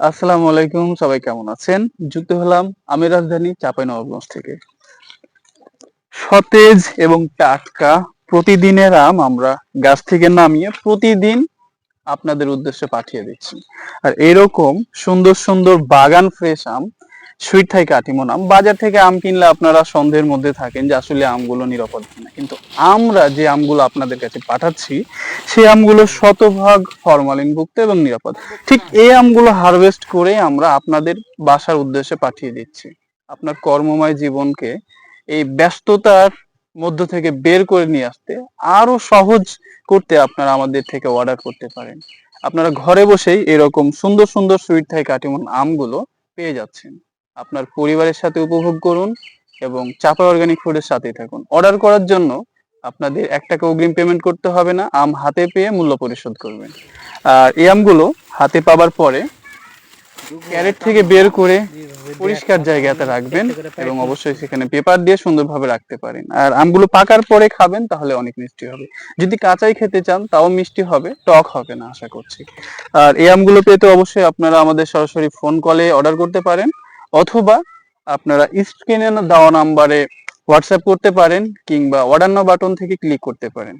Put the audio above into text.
আসসালামু আলাইকুম, সবাই কেমন আছেন? যুক্ত হলাম আমি রাজধানী চাঁপাইনবাবগঞ্জ থেকে। সতেজ এবং টাটকা প্রতিদিনের আম আমরা গাছ থেকে নামিয়ে প্রতিদিন আপনাদের উদ্দেশ্যে পাঠিয়ে দিচ্ছি। আর এরকম সুন্দর সুন্দর বাগান ফ্রেশ আম সুইট থাই কাটিমন আম বাজার থেকে আম কিনলে আপনারা সন্দেহের মধ্যে থাকেন যে আসলে আমগুলো নিরাপদ কিনা। কিন্তু আমরা যে আমগুলো আপনাদের কাছে পাঠাচ্ছি, সেই আমগুলো শতভাগ ফরমালিনভুক্ত এবং নিরাপদ। ঠিক এই আমগুলো হারভেস্ট করে আমরা আপনাদের বাসার উদ্দেশ্যে পাঠিয়ে দিচ্ছি। আপনার কর্মময় জীবনকে এই ব্যস্ততার মধ্য থেকে বের করে নিয়ে আসতে, আরও সহজ করতে আপনারা আমাদের থেকে অর্ডার করতে পারেন। আপনারা ঘরে বসেই এরকম সুন্দর সুন্দর সুইট থাই কাটিমন আমগুলো পেয়ে যাচ্ছেন। আপনার পরিবারের সাথে উপভোগ করুন এবং চাপা অর্গানিক ফুডের সাথেই থাকুন। অর্ডার করার জন্য আপনাদের এক টাকা অগ্রিম পেমেন্ট করতে হবে না, আম হাতে পেয়ে মূল্য পরিশোধ করবেন। আর এই আমগুলো হাতে পাবার পরে ক্যারেট থেকে বের করে পরিষ্কার জায়গাতে রাখবেন এবং অবশ্যই সেখানে পেপার দিয়ে সুন্দরভাবে রাখতে পারেন। আর আমগুলো পাকার পরে খাবেন, তাহলে অনেক মিষ্টি হবে। যদি কাঁচাই খেতে চান, তাও মিষ্টি হবে, টক হবে না, আশা করছি। আর এই আমগুলো পেতে অবশ্যই আপনারা আমাদের সরাসরি ফোন কলে অর্ডার করতে পারেন। অথবা আপনারা স্ক্রিনে দেওয়া নাম্বারে হোয়াটসঅ্যাপ করতে পারেন কিংবা অর্ডার নাও বাটন থেকে ক্লিক করতে পারেন।